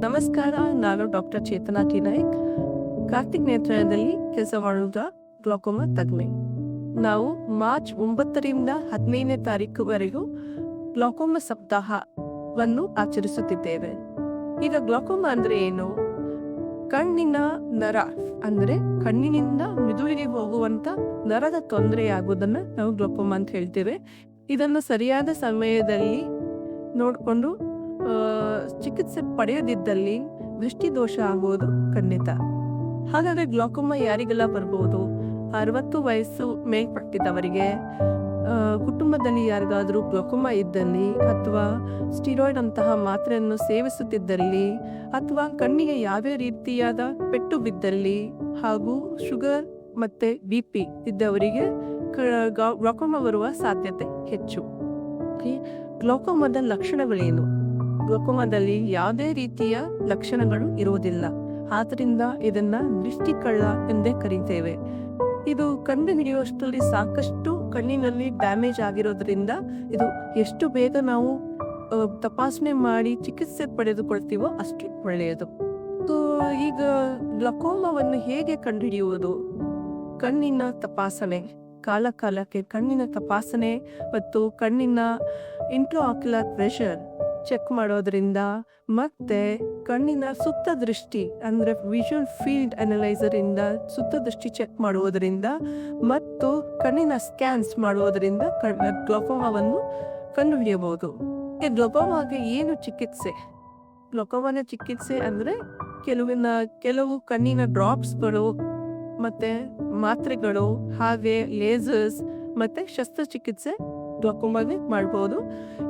ನಮಸ್ಕಾರ, ನಾನು doctor Chetana T. Naik. Karthik ನೇತ್ರದಲ್ಲಿ ಕೆಲಸ ಮಾಡುವ ಗ್ಲಾಕೋಮಾ ತಜ್ಞೆ. ನಾವು ಮಾರ್ಚ್ ಒಂಬತ್ತರಿಂದ ಹದಿನೈದನೇ ತಾರೀಕುವರೆಗೂ ಗ್ಲಾಕೋಮಾ ಸಪ್ತಾಹವನ್ನು ಆಚರಿಸುತ್ತಿದ್ದೇವೆ. ಈಗ ಗ್ಲಾಕೋಮಾ ಅಂದ್ರೆ ಏನು? ಕಣ್ಣಿನ ನರ ಅಂದ್ರೆ ಕಣ್ಣಿನಿಂದ ಮಿದುಳಿಗೆ ಹೋಗುವಂತ ನರದ ತೊಂದರೆಯಾಗುವುದನ್ನ ನಾವು ಗ್ಲಾಕೋಮಾ ಅಂತ ಹೇಳ್ತೇವೆ. ಇದನ್ನು ಸರಿಯಾದ ಸಮಯದಲ್ಲಿ ನೋಡಿಕೊಂಡು ಚಿಕಿತ್ಸೆ ಪಡೆಯದಿದ್ದಲ್ಲಿ ದೃಷ್ಟಿದೋಷ ಆಗುವುದು ಖಂಡಿತ. ಹಾಗಾದ್ರೆ ಗ್ಲಾಕೋಮಾ ಯಾರಿಗೆಲ್ಲ ಬರ್ಬೋದು? ಅರವತ್ತು ವಯಸ್ಸು ಮೇಲ್ಪಟ್ಟಿದ್ದವರಿಗೆ ಕುಟುಂಬದಲ್ಲಿ ಯಾರಿಗಾದರೂ ಗ್ಲಾಕೋಮಾ ಇದ್ದಲ್ಲಿ ಅಥವಾ ಸ್ಟಿರಾಯ್ಡ್ ಅಂತಹ ಮಾತ್ರೆಯನ್ನು ಸೇವಿಸುತ್ತಿದ್ದಲ್ಲಿ ಅಥವಾ ಕಣ್ಣಿಗೆ ಯಾವ್ಯಾವ ರೀತಿಯಾದ ಪೆಟ್ಟು ಬಿದ್ದಲ್ಲಿ ಹಾಗೂ ಶುಗರ್ ಮತ್ತೆ ಬಿ ಪಿ ಇದ್ದವರಿಗೆ ಗ್ಲಾಕೋಮಾ ಬರುವ ಸಾಧ್ಯತೆ ಹೆಚ್ಚು. ಗ್ಲಾಕೋಮಾದ ಲಕ್ಷಣಗಳೇನು? ಗ್ಲಾಕೋಮಾದಲ್ಲಿ ಯಾವುದೇ ರೀತಿಯ ಲಕ್ಷಣಗಳು ಇರುವುದಿಲ್ಲ. ಆದ್ದರಿಂದ ಇದನ್ನ ದೃಷ್ಟಿ ಕಳ್ಳ ಎಂದೇ ಕರೀತೇವೆ. ಇದು ಕಂಡು ಹಿಡಿಯುವಷ್ಟರಲ್ಲಿ ಸಾಕಷ್ಟು ಕಣ್ಣಿನಲ್ಲಿ ಡ್ಯಾಮೇಜ್ ಆಗಿರೋದ್ರಿಂದ ಇದು ಎಷ್ಟು ಬೇಗ ನಾವು ತಪಾಸಣೆ ಮಾಡಿ ಚಿಕಿತ್ಸೆ ಪಡೆದುಕೊಳ್ತೀವೋ ಅಷ್ಟು ಒಳ್ಳೆಯದು. ಈಗ ಗ್ಲಕೋಮವನ್ನು ಹೇಗೆ ಕಂಡುಹಿಡಿಯುವುದು ಕಣ್ಣಿನ ತಪಾಸಣೆ. ಕಾಲ ಕಾಲಕ್ಕೆ ಕಣ್ಣಿನ ತಪಾಸಣೆ ಮತ್ತು ಕಣ್ಣಿನ ಇಂಟ್ರಾಕ್ಯುಲರ್ ಪ್ರೆಷರ್. ಚೆಕ್ ಮಾಡೋದ್ರಿಂದ ಮತ್ತೆ ಕಣ್ಣಿನ ಸುತ್ತ ದೃಷ್ಟಿ, ಅಂದ್ರೆ ವಿಷುವಲ್ ಫೀಲ್ಡ್ ಅನಲೈಸರ್ ಇಂದ ಸುತ್ತ ದೃಷ್ಟಿ ಚೆಕ್ ಮಾಡುವುದರಿಂದ ಮತ್ತು ಕಣ್ಣಿನ ಸ್ಕ್ಯಾನ್ಸ್ ಮಾಡುವುದರಿಂದ ಗ್ಲೋಕೋಮಾವನ್ನು ಕಂಡುಹಿಡಿಯಬಹುದು. ಈ ಗ್ಲೋಕೋಮಾಗೆ ಏನು ಚಿಕಿತ್ಸೆ? ಗ್ಲೋಕೋಮಾನ ಚಿಕಿತ್ಸೆ ಅಂದ್ರೆ ಕೆಲವಿನ, ಕೆಲವು ಕಣ್ಣಿನ ಡ್ರಾಪ್ಸ್ಗಳು ಮತ್ತೆ ಮಾತ್ರೆಗಳು, ಹಾಗೆ ಲೇಸರ್ಸ್ ಮತ್ತೆ ಶಸ್ತ್ರಚಿಕಿತ್ಸೆ ಗ್ಲೋಕೋಮಾಗೆ ಮಾಡ್ಬೋದು.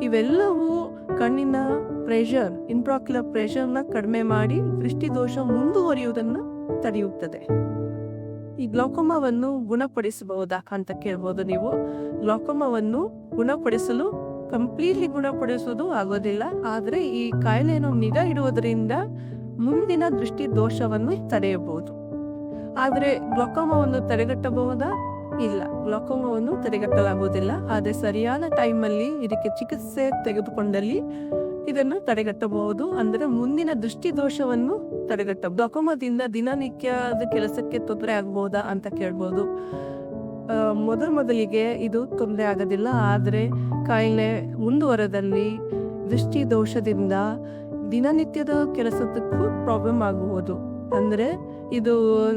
ಇವೆಲ್ಲವೂ ಕಣ್ಣಿನ ಪ್ರೆಷರ್ ಇನ್ಪ್ರಾಕ್ಯುಲರ್ ಪ್ರೆಷರ್ನ ಕಡಿಮೆ ಮಾಡಿ ದೃಷ್ಟಿದೋಷ ಮುಂದುವರಿಯುವುದನ್ನು ತಡೆಯುತ್ತದೆ. ಈ ಗ್ಲೋಕೋಮಾವನ್ನು ಗುಣಪಡಿಸಬಹುದಾ ಅಂತ ಕೇಳ್ಬೋದು ನೀವು. ಗ್ಲೋಕೋಮಾವನ್ನು ಗುಣಪಡಿಸಲು ಕಂಪ್ಲೀಟ್ಲಿ ಗುಣಪಡಿಸೋದು ಆಗೋದಿಲ್ಲ. ಆದರೆ ಈ ಕಾಯಿಲೆಯನ್ನು ನಿಗಾ ಇಡುವುದರಿಂದ ಮುಂದಿನ ದೃಷ್ಟಿ ದೋಷವನ್ನು ತಡೆಯಬಹುದು. ಆದರೆ ಗ್ಲೋಕೋಮಾವನ್ನು ತಡೆಗಟ್ಟಬಹುದಾ? ಇಲ್ಲ. ಗ್ಲೋಕೋಮಾವನ್ನು ತಡೆಗಟ್ಟಲಾಗುವುದಿಲ್ಲ. ಆದರೆ ಸರಿಯಾದ ಟೈಮಲ್ಲಿ ಇದಕ್ಕೆ ಚಿಕಿತ್ಸೆ ತೆಗೆದುಕೊಂಡಲ್ಲಿ ಇದನ್ನು ತಡೆಗಟ್ಟಬಹುದು. ಅಂದರೆ ಮುಂದಿನ ದೃಷ್ಟಿ ದೋಷವನ್ನು ತಡೆಗಟ್ಟ ಗ್ಲೋಕೋಮಾದಿಂದ ದಿನನಿತ್ಯದ ಕೆಲಸಕ್ಕೆ ತೊಂದರೆ ಆಗಬಹುದಾ ಅಂತ ಕೇಳ್ಬೋದು. ಮೊದಲ ಮೊದಲಿಗೆ ಇದು ತೊಂದರೆ ಆಗೋದಿಲ್ಲ. ಆದರೆ ಕಾಯಿಲೆ ಮುಂದುವರೆದಲ್ಲಿ ದೃಷ್ಟಿ ದೋಷದಿಂದ ದಿನನಿತ್ಯದ ಕೆಲಸದಕ್ಕೂ ಪ್ರಾಬ್ಲಮ್ ಆಗಬಹುದು ಅಂದರೆ ಇದು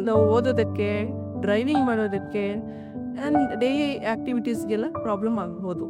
ನಾವು ಓದೋದಕ್ಕೆ ಡ್ರೈವಿಂಗ್ ಮಾಡೋದಕ್ಕೆ ಆ್ಯಂಡ್ ಡೈಲಿ ಆ್ಯಕ್ಟಿವಿಟೀಸ್ಗೆಲ್ಲ ಪ್ರಾಬ್ಲಮ್ ಆಗ್ಬೋದು.